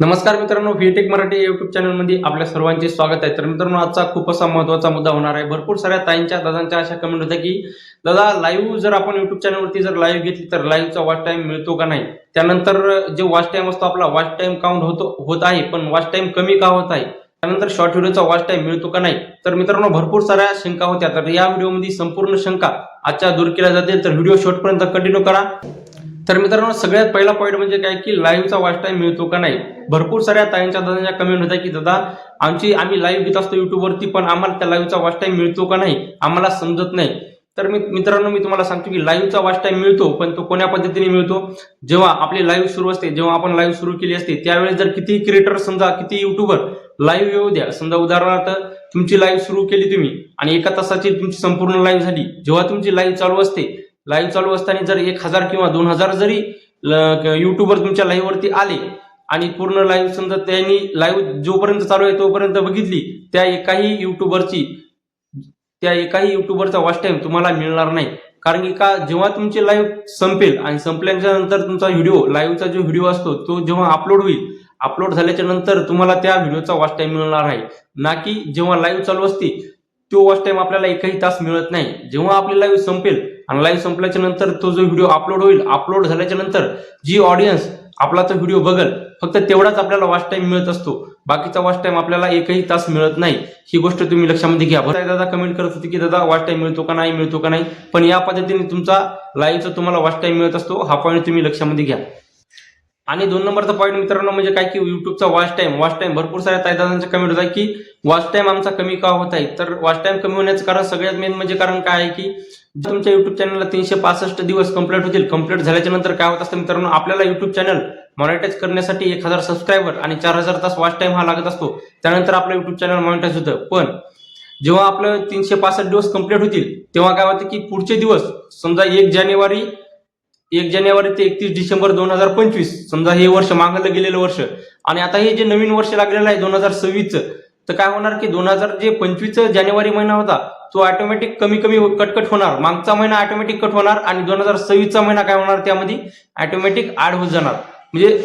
नमस्कार मित्रांनो व्हीटेक मराठी युट्यूब चॅनलमध्ये आपल्या सर्वांचे स्वागत आहे. तर मित्रांनो आजचा खूप असा महत्त्वाचा मुद्दा होणार आहे. भरपूर साऱ्या ताईंच्या दादांच्या अशा कमेंट होत्या की दादा लाईव्ह जर आपण युट्यूब चॅनलवरती जर लाईव्ह घेतली तर लाईव्हचा वॉच टाइम मिळतो का नाही? त्यानंतर जे वॉच टाइम असतो आपला वॉच टाईम काउंट होतो होत आहे पण वॉच टाईम कमी का होत आहे? त्यानंतर शॉर्ट व्हिडिओचा वॉच टाइम मिळतो का नाही? तर मित्रांनो भरपूर साऱ्या शंका होत्या. तर या व्हिडिओमध्ये संपूर्ण शंका आजच्या दूर केल्या जातील. तर व्हिडिओ शॉर्टपर्यंत कंटिन्यू करा. तर मित्रांनो सगळ्यात पहिला पॉईंट म्हणजे काय की लाईव्हचा वॉच टाईम मिळतो का नाही? भरपूर साऱ्या ताईंच्या दादांच्या कमेंट होत्या की दादा आमची आम्ही लाईव्ह घेत असतो युट्यूबवरती पण आम्हाला त्या लाईव्हचा वॉच टाईम मिळतो का नाही? आम्हाला समजत नाही. तर मी मित्रांनो मी तुम्हाला सांगतो की लाईव्हचा वॉच टाईम मिळतो पण तो कोण्या पद्धतीने मिळतो? जेव्हा आपली लाईव्ह सुरू असते जेव्हा आपण लाईव्ह सुरू केली असते त्यावेळेस जर किती क्रिएटर समजा किती युट्यूबर लाईव्ह येऊ द्या. समजा उदाहरणार्थ तुमची लाईव्ह सुरू केली तुम्ही आणि एका तासाची तुमची संपूर्ण लाईव्ह झाली. जेव्हा तुमची लाईव्ह चालू असते लाईव्ह चालू असताना जर एक हजार किंवा दोन हजार जरी युट्यूबवर तुमच्या लाईव्ह वरती आले आणि पूर्ण लाईव्ह समजा त्यांनी लाईव्ह जोपर्यंत चालू आहे तोपर्यंत बघितली त्या एकाही युट्यूबरची त्या एकाही युट्यूबरचा वॉच टाईम तुम्हाला मिळणार नाही. कारण की का जेव्हा तुमची लाईव्ह संपेल आणि संपल्याच्या नंतर तुमचा व्हिडिओ लाईव्हचा जो व्हिडिओ असतो तो जेव्हा अपलोड होईल अपलोड झाल्याच्यानंतर तुम्हाला त्या व्हिडिओचा वॉच टाईम मिळणार आहे. ना की जेव्हा लाईव्ह चालू असते तो वॉच टाईम आपल्याला एकही तास मिळत नाही. जेव्हा आपली लाईव्ह संपेल आणि लाईव्ह संपल्याच्या नंतर तो जो व्हिडिओ अपलोड होईल अपलोड झाल्याच्यानंतर जी ऑडियन्स आपला तो व्हिडिओ बघल फक्त तेवढाच आपल्याला वॉच टाइम मिळत असतो. बाकीचा वॉच टाइम आपल्याला एकही तास मिळत नाही. ही गोष्ट तुम्ही लक्षामध्ये घ्या. बरं दादा कमेंट करत होती की दादा वॉच टाइम मिळतो का नाही मिळतो का नाही? पण या पद्धतीने तुमचा लाईव्हचा तुम्हाला वॉच टाइम मिळत असतो. हा पॉईंट तुम्ही लक्षामध्ये घ्या. आणि दोन नंबरचा पॉईंट मित्रांनो म्हणजे काय की युट्यूबचा वॉच टाइम वॉच टाइम भरपूर साऱ्या तायदादांचे कमेंट होत आहे की वॉच टाइम आमचा कमी का होत आहे? तर वॉच टाइम कमी होण्याचं कारण सगळ्यात मेन म्हणजे कारण काय आहे की तुमच्या युट्यूब चॅनलला तीनशे पासष्ट दिवस कंप्लीट होतील कंप्लीट झाल्याच्यानंतर काय होत असतं मित्रांनो आपल्याला युट्यूब चॅनल मॉनिटाईज करण्यासाठी एक हजार सबस्क्रायबर आणि चार हजार तास वॉच टाइम हा लागत असतो. त्यानंतर आपलं युट्यूब चॅनल मॉनिटाईज होतं. पण जेव्हा आपलं तीनशे पासष्ट दिवस कंप्लीट होतील तेव्हा काय होतं की पुढचे दिवस समजा एक जानेवारी एक जानेवारी ते एकतीस डिसेंबर दोन हजार पंचवीस समजा हे वर्ष मागलं गेलेलं वर्ष आणि आता हे जे नवीन वर्ष लागलेलं आहे दोन हजार सव्वीसचं तर काय होणार की दोन हजार जे पंचवीस जानेवारी महिना होता तो ऑटोमॅटिक कमी कमी कटकट होणार. मागचा महिना ऑटोमॅटिक कट होणार आणि दोन हजार सव्वीसचा महिना काय होणार त्यामध्ये? ऑटोमॅटिक ऍड होत जाणार. म्हणजे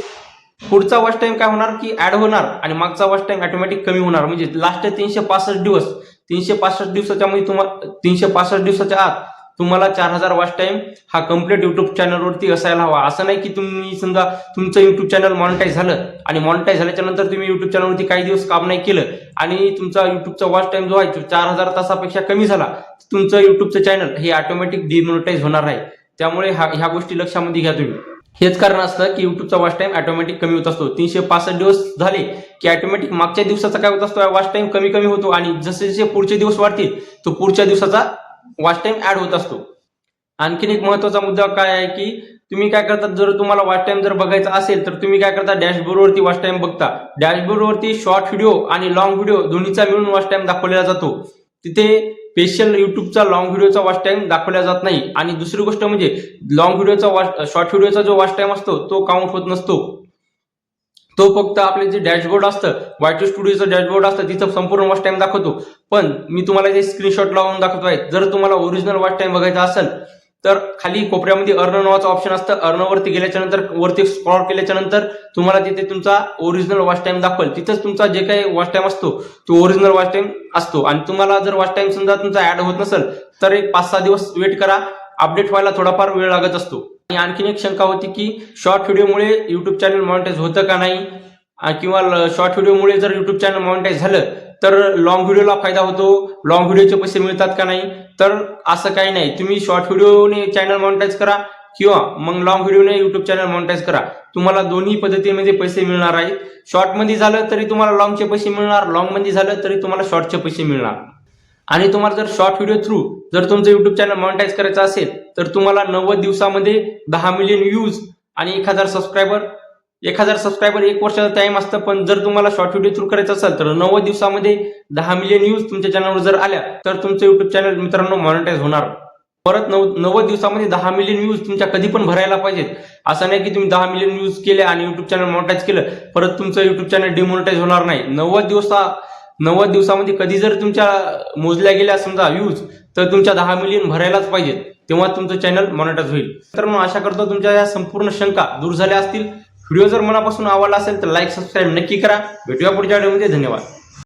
पुढचा वॉच टाइम काय होणार की ऍड होणार आणि मागचा वॉच टाइम ऑटोमॅटिक कमी होणार. म्हणजे लास्ट तीनशे पासष्ट दिवस तीनशे पासष्ट दिवसाच्या मध्ये तुम्हाला तीनशे पासष्ट दिवसाच्या आत तुम्हाला चार हजार वॉच टाइम हा कंप्लीट युट्यूब चॅनलवरती असायला हवा. असं नाही की तुम्ही समजा तुमचं युट्यूब चॅनल मॉनिटाईज झालं आणि मॉनिटाईज झाल्याच्यानंतर तुम्ही युट्यूब चॅनलवरती काही दिवस काम नाही केलं आणि तुमचा युट्यूबचा वॉच टाईम जो आहे तो चार हजार तासापेक्षा कमी झाला तुमचं युट्यूबचं चॅनल हे ऑटोमॅटिक डिमोनिटाईज होणार आहे त्यामुळे हा ह्या गोष्टी लक्षामध्ये घ्या तुम्ही. हेच कारण असतं की युट्यूबचा वॉच टाईम ऑटोमॅटिक कमी होत असतो. तीनशे पासष्ट दिवस झाले की ऑटोमॅटिक मागच्या दिवसाचा काय होत असतो? वॉच टाईम कमी कमी होतो आणि जसे जसे पुढचे दिवस वाढतील तो पुढच्या दिवसाचा वॉच टाइम ऍड होत असतो. आणखीन एक महत्त्वाचा मुद्दा काय आहे की तुम्ही काय करतात जर तुम्हाला वॉच टाइम जर बघायचा असेल तर तुम्ही काय करता डॅशबोर्डवरती वॉच टाइम बघता. डॅशबोर्डवरती शॉर्ट व्हिडिओ आणि लॉंग व्हिडिओ दोन्हीचा मिळून वॉच टाइम दाखवलेला जातो. तिथे स्पेशल युट्यूबचा लॉंग व्हिडिओचा वॉच टाइम दाखवला जात नाही. आणि दुसरी गोष्ट म्हणजे लॉंग व्हिडिओचा वॉच शॉर्ट व्हिडिओचा जो वॉच टाइम असतो तो काउंट होत नसतो. तो फक्त आपले जे डॅशबोर्ड असतं वायटी स्टुडिओचं डॅशबोर्ड असतं तिथं संपूर्ण वॉच टाइम दाखवतो. पण मी तुम्हाला जे स्क्रीनशॉट लावून दाखवतो आहे जर तुम्हाला ओरिजिनल वॉच टाइम बघायचा असेल तर खाली कोपऱ्यामध्ये अर्न नावाचं ऑप्शन असतं. अर्नवरती गेल्याच्यानंतर वरती स्क्रॉल केल्याच्यानंतर तुम्हाला तिथे तुमचा ओरिजिनल वॉच टाइम दाखवेल तिथंच तुमचा जे काही वॉच टाइम असतो तो ओरिजिनल वॉच टाइम असतो. आणि तुम्हाला जर वॉच टाइम समजा तुमचा ऍड होत नसेल तर एक पाच सहा दिवस वेट करा. अपडेट व्हायला थोडाफार वेळ लागत असतो. आणखीन एक शंका होती की शॉर्ट व्हिडिओमुळे युट्यूब चॅनल मॉनिटाईज होतं का नाही? किंवा शॉर्ट व्हिडिओमुळे जर युट्यूब चॅनल मॉनिटाईज झालं तर लॉंग व्हिडिओला फायदा होतो? लॉंग व्हिडिओचे पैसे मिळतात का नाही? तर असं काही नाही. तुम्ही शॉर्ट व्हिडिओने चॅनल मॉनिटाईज करा किंवा मग लॉंग व्हिडिओने युट्यूब चॅनल मॉनिटाईज करा. तुम्हाला दोन्ही पद्धतीमध्ये म्हणजे पैसे मिळणार आहेत. शॉर्टमध्ये झालं तरी तुम्हाला लॉंगचे पैसे मिळणार लॉंगमध्ये झालं तरी तुम्हाला शॉर्टचे पैसे मिळणार. आणि तुम्हाला जर शॉर्ट व्हिडिओ थ्रू जर तुमचं युट्यूब चॅनल मॉनिटाईज करायचं असेल तर तुम्हाला नव्वद दिवसामध्ये दहा मिलियन व्ह्यूज आणि एक हजार सबस्क्रायबर एक हजार सबस्क्रायबर एक वर्षाचा टाइम असतं पण जर तुम्हाला शॉर्ट व्हिडिओ थ्रू करायचं असेल तर नव्वद दिवसामध्ये दहा मिलियन व्ह्यूज तुमच्या चॅनलवर जर आल्या तर तुमचं युट्यूब चॅनल मित्रांनो मॉनिटाईज होणार. परत नऊ नव्वद दिवसामध्ये दहा मिलियन व्ह्यूज तुमच्या कधी पण भरायला पाहिजेत. असं नाही की तुम्ही दहा मिलियन व्ह्यूज केले आणि युट्यूब चॅनल मॉनिटाईज केलं परत तुमचं युट्यूब चॅनल डिमॉनिटाईज होणार नाही. नव्वद दिवसा नव्वद दिवसामध्ये कधी जर तुमच्या मोजल्या गेल्या समजा व्ह्यूज तर तुमच्या दहा मिलियन भरायलाच पाहिजेत. तेव्हा तुमचं चॅनल मॉनिटाईज होईल. तर मग आशा करतो तुमच्या या संपूर्ण शंका दूर झाल्या असतील. व्हिडिओ जर मनापासून आवडला असेल तर लाईक सबस्क्राईब नक्की करा. भेटूया पुढच्या व्हिडिओमध्ये धन्यवाद.